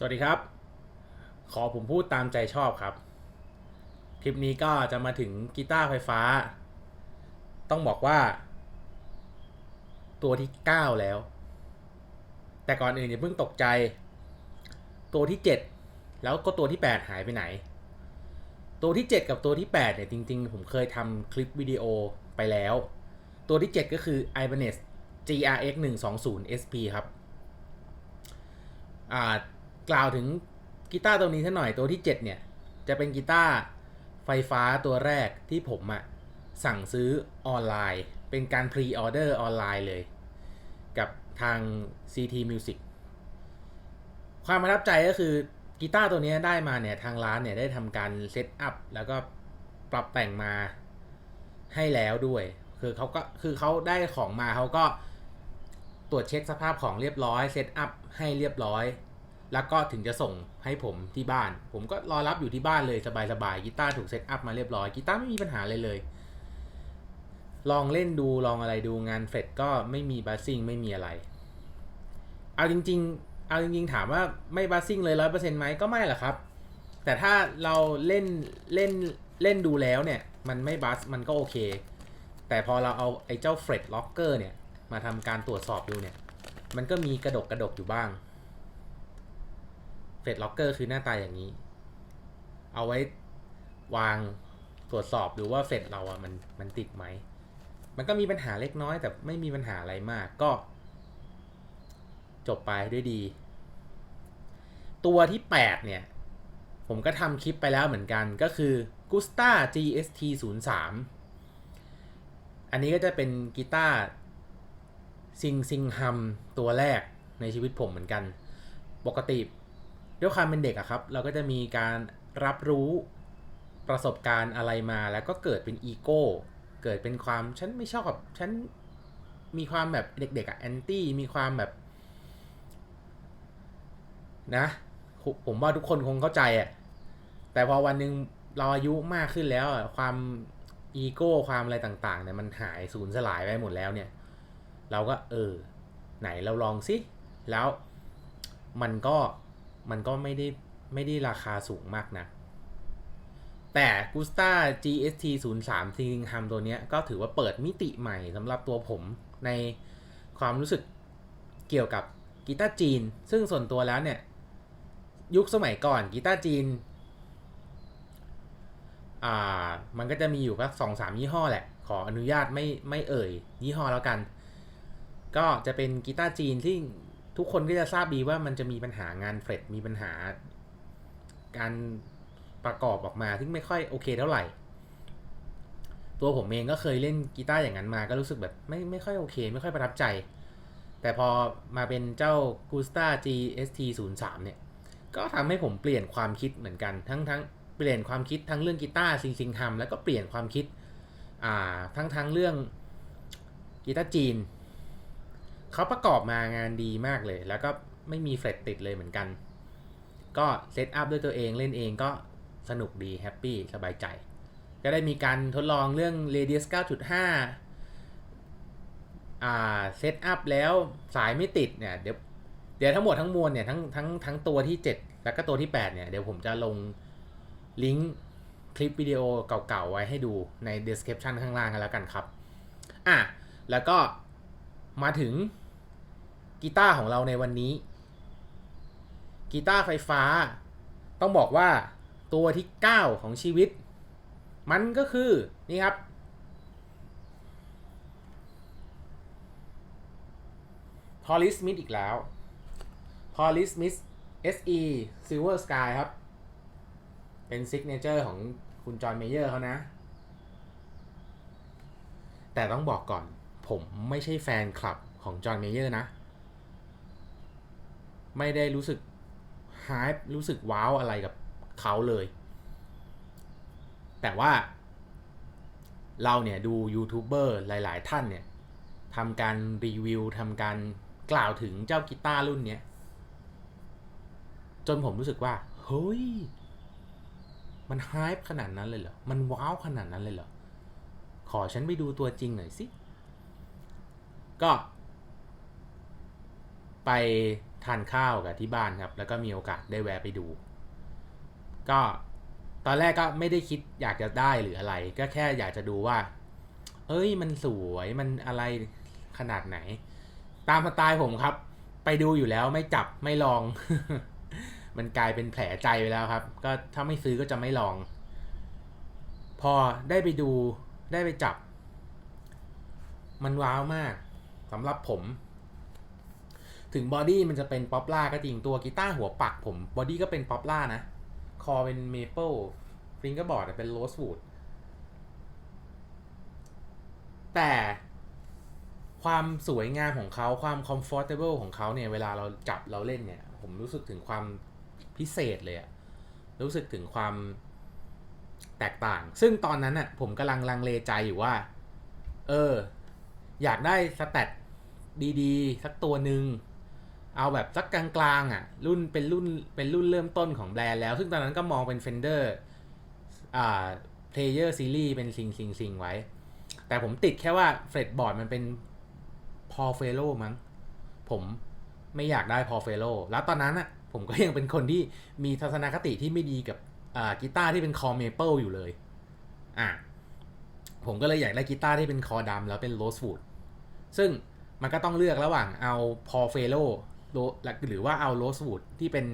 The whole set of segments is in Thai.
สวัสดีครับ ขอผมพูดตามใจชอบครับ คลิปนี้ก็จะมาถึงกีตาร์ไฟฟ้า ต้องบอกว่า ตัวที่ 9 แล้ว แต่ก่อนอื่นอย่าเพิ่งตกใจ ตัวที่ 7 แล้วก็ตัวที่ 8 หายไปไหน ตัวที่ 7 กับตัวที่ 8 เนี่ย จริง ๆ ผมเคยทำคลิปวิดีโอไปแล้ว ตัวที่ 7 ก็คือ Ibanez GRX 120 SP ครับอ่า กล่าวถึงกีตาร์ตัวนี้ท่หน่อยตัวที่ 7 เนี่ย จะเป็นกีตาร์ไฟฟ้าตัวแรกที่ผมอะสั่งซื้อออนไลน์ เป็นการพรีออเดอร์ออนไลน์เลย กับทาง CT Music ความประทับใจก็คือกีตาร์ตัวนี้ได้มาเนี่ย ทางร้านเนี่ยได้ทำการเซตอัพแล้วก็ปรับแต่งมาให้แล้วด้วย คือเขาก็คือเขาได้ของมาเขาก็ตรวจเช็คสภาพของเรียบร้อยเซตอัพให้เรียบร้อย แล้วก็ถึงจะส่งให้ผมที่บ้าน ผมก็รอรับอยู่ที่บ้านเลยสบายๆกีตาร์ถูกเซตอัพมาเรียบร้อยกีตาร์ไม่มีปัญหาเลยเลย ลองเล่นดูลองอะไรดูงานเฟดก็ไม่มีบัสซิ่งไม่มีอะไร เอาจริง ๆ เอาจริง ๆ ถามว่าไม่บัสซิ่งเลยร้อยเปอร์เซ็นต์ไหมก็ไม่หรอกครับ แต่ถ้าเราเล่นเล่นเล่นดูแล้วเนี่ย มันไม่บัสมันก็โอเค แต่พอเราเอาไอ้เจ้าเฟรดล็อกเกอร์เนี่ยมาทำการตรวจสอบดูเนี่ย มันก็มีกระดกกระดกอยู่บ้าง เฟดล็อกเกอร์คือหน้าตาอย่างนี้ เอาไว้วางตรวจสอบดูว่าเฟดเราอะมันมันติดไหม มันก็มีปัญหาเล็กน้อย แต่ไม่มีปัญหาอะไรมากก็ จบไปด้วยดี ตัวที่ 8 เนี่ย ผมก็ทำคลิปไปแล้วเหมือนกันก็คือ Gusta GST 0 3อันนี้ก็จะเป็นกีตาร์ซิงซิงฮัมตัวแรกในชีวิตผมเหมือนกัน ปกติ ด้วยความเป็นเด็กอะครับ เราก็จะมีการรับรู้ประสบการณ์อะไรมา แล้วก็เกิดเป็นอีโก้ เกิดเป็นความฉันไม่ชอบฉันมีความแบบเด็กๆอะแอนตี้มีความแบบ นะ ผมว่าทุกคนคงเข้าใจอะแต่พอวันหนึ่งเราอายุมากขึ้นแล้วอะความอีโก้ความอะไรต่างๆเนี่ยมันหายสูญสลายไปหมดแล้วเนี่ย เราก็เออ ไหนเราลองสิแล้วมันก็ มันก็ไม่ได้ไม่ได้ราคาสูงมากนะ แต่ Gusta GST 0 3ซิงฮัมตัวเนี้ย ก็ถือว่าเปิดมิติใหม่สำหรับตัวผมในความรู้สึกเกี่ยวกับกีตาร์จีน ซึ่งส่วนตัวแล้วเนี่ย ยุคสมัยก่อนกีตาร์จีน อ่า มันก็จะมีอยู่สักสองสามยี่ห้อแหละ ขออนุญาตไม่ไม่เอ่ย ยี่ห้อแล้วกัน ก็จะเป็นกีตาร์จีนที่ ทุกคนก็จะทราบดีว่ามันจะมีปัญหางานเฟรดมีปัญหา การประกอบออกมาที่ไม่ค่อยโอเคเท่าไหร่ ตัวผมเองก็เคยเล่นกีตาร์อย่างนั้นมาก็รู้สึกแบบไม่ไม่ค่อยโอเค ไม่ค่อยประทับใจ แต่พอมาเป็นเจ้า Gusta GST 0 3เนี่ย ก็ทำให้ผมเปลี่ยนความคิดเหมือนกันทั้งทั้งเปลี่ยนความคิดทั้งเรื่องกีตาร์ซิงซิงทำแล้วก็เปลี่ยนความคิดอ่าทั้งทั้งเรื่องกีตาร์จีน เขาประกอบมางานดีมากเลย แล้วก็ไม่มีเฟรตติดเลยเหมือนกัน ก็เซตอัพด้วยตัวเองเล่นเองก็สนุกดีแฮปปี้สบายใจ ก็ได้มีการทดลองเรื่อง Radius 9.5อ่าเซตอัพแล้วสายไม่ติดเนี่ยเดี๋ยวเดี๋ยวทั้งหมดทั้งมวลเนี่ยทั้งทั้งทั้งตัวที่ 7 แล้วก็ตัวที่ 8 เนี่ย เดี๋ยวผมจะลงลิงก์คลิปวิดีโอเก่าๆ ไว้ให้ดูใน description ข้างล่างกันแล้วกันครับ อะ แล้วก็ มาถึงกีตาร์ของเราในวันนี้ กีตาร์ไฟฟ้า ต้องบอกว่าตัวที่ 9 ของชีวิต มันก็คือนี่ครับพอลิสมิ h อีกแล้วพอลิสมิ h SE Silver Sky ครับ เป็นซิกเนเจอร์ของคุณจอห์นเมเยอร์เขานะ แต่ต้องบอกก่อน ผมไม่ใช่แฟนคลับของจอห์นเมเยอร์นะ ไม่ได้รู้สึกฮายรู้สึกว้าวอะไรกับเขาเลย แต่ว่าเราเนี่ยดูยูทูบเบอร์หลาย ๆ ท่านเนี่ยทำการรีวิวทำการกล่าวถึงเจ้ากีตาร์รุ่นเนี้ย จนผมรู้สึกว่า เฮ้ย มันฮายขนาดนั้นเลยเหรอ มันว้าวขนาดนั้นเลยเหรอ ขอฉันไปดูตัวจริงหน่อยสิ ก็ ไปทานข้าวกับที่บ้านครับ แล้วก็มีโอกาสได้แวะไปดู ก็ตอนแรกก็ไม่ได้คิดอยากจะได้หรืออะไร ก็แค่อยากจะดูว่า เอ้ยมันสวยมันอะไรขนาดไหน ตามสไตล์ผมครับ ไปดูอยู่แล้วไม่จับไม่ลอง มันกลายเป็นแผลใจไปแล้วครับ ก็ถ้าไม่ซื้อก็จะไม่ลอง พอได้ไปดูได้ไปจับ มันว้าวมาก สำหรับผม ถึงบอดี้มันจะเป็นป๊อปล่าก็จริงตัวกีตาร์หัวปักผมบอดี้ก็เป็นป๊อปล่านะ คอเป็นเมเปิลฟิงเกอร์บอร์ดเป็นโรสวูดแต่ความสวยงามของเขาความคอมฟอร์ทเบิลของเขาเนี่ยเวลาเราจับเราเล่นเนี่ย ผมรู้สึกถึงความพิเศษเลยอะรู้สึกถึงความแตกต่าง ซึ่งตอนนั้นอะผมกำลังลังเลใจอยู่ว่า เออ อยากได้สแตทดีๆ สักตัวหนึ่งเอาแบบสักกลางๆอะรุ่นเป็นรุ่นเป็นรุ่นเริ่มต้นของแบรนด์แล้ว ซึ่งตอนนั้นก็มองเป็น Fender อ่า Player Series เป็นซิงซิงซิงไว้ แต่ผมติดแค่ว่าเฟรดบอร์ดมันเป็นพอเฟโลมั้ง ผมไม่อยากได้พอเฟโลแล้วตอนนั้นอะผมก็ยังเป็นคนที่มีทัศนคติที่ไม่ดีกับอ่ากีตาร์ที่เป็นคอเมเปิลอยู่เลย อะ ผมก็เลยอยากได้กีตาร์ที่เป็นคอดำแล้วเป็นโรสวูด ซึ่งมันก็ต้องเลือกระหว่างเอาพอเฟโลหรือว่าเอาโรสวูดที่เป็น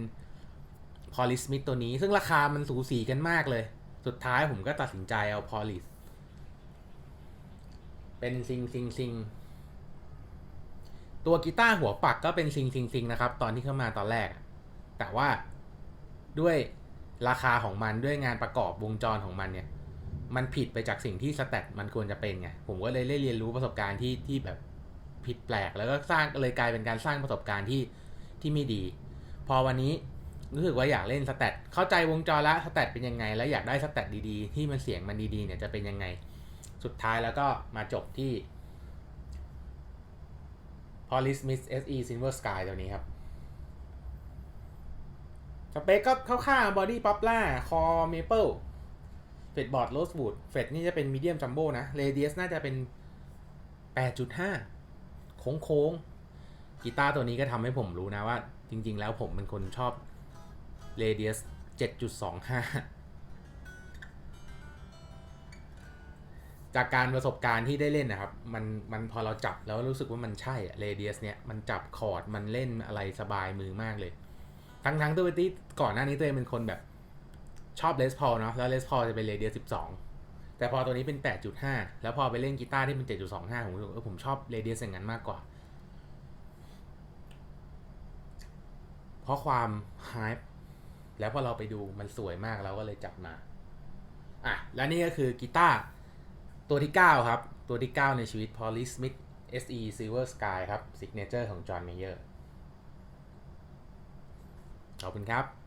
พอลิสมิ h ตัวนี้ ซึ่งราคามันสูสีกันมากเลย สุดท้ายผมก็ตัดสินใจเอาพอลิสเป็นซิงซิงซิงตัวกีตาร์หัวปักก็เป็นซิงซิงซิงนะครับ ตอนที่เข้ามาตอนแรก แต่ว่าด้วยราคาของมันด้วยงานประกอบวงจรของมันเนี่ย มันผิดไปจากสิ่งที่สแตทมันควรจะเป็นไง ผมก็เลยได้เรียนรู้ประสบการณ์ที่ที่แบบผิดแปลก แล้วก็สร้างเลยกลายเป็นการสร้างประสบการณ์ที่ที่ไม่ดี พอวันนี้รู้สึกว่าอยากเล่นสแตทเข้าใจวงจรแล้วสแตทเป็นยังไง แล้วอยากได้สแตทดีๆ ที่มันเสียงมันดีๆเนี่ยจะเป็นยังไง สุดท้ายแล้วก็มาจบที่ Polis Mix SE Silver Sky ตัวนี้ครับสเปคก็เข้าๆบอดี้ป๊อปล่าคอ เฟดบอร์ดโรสวูดเฟดนี่จะเป็นมีเดียมจัมโบ้นะเรเดียสน่าจะเป็น 8.5 โค้งโค้งกีตาร์ตัวนี้ก็ทำให้ผมรู้นะว่า จริง ๆ แล้วผมเป็นคนชอบเรเดียส7.25 จากการประสบการณ์ที่ได้เล่นนะครับ มันมันพอเราจับแล้วรู้สึกว่ามันใช่เรเดียสเนี่ย มันจับคอร์ด มันเล่นอะไรสบายมือมากเลย ทั้งทั้งๆตัวที่ก่อนหน้านี้ตัวเองเป็นคนแบบ ชอบเลสพอลเนาะแล้วเลสพอลจะเป็นเรเดีย12แต่พอตัวนี้เป็น 8.5 แล้วพอไปเล่นกีตาร์ที่เป็น 7.25 ผมรู้สึกเออผมชอบเรเดียอย่างนั้นมากกว่า เพราะความฮ p ป์แล้วพอเราไปดูมันสวยมากเราก็เลยจับมา อะ และนี่ก็คือกีตาร์ตัวที่ 9 ครับ ตัวที่ 9 ในชีวิต Polly Smith SE Silver Sky ครับ Signature ของ John Mayer ขอบคุณครับ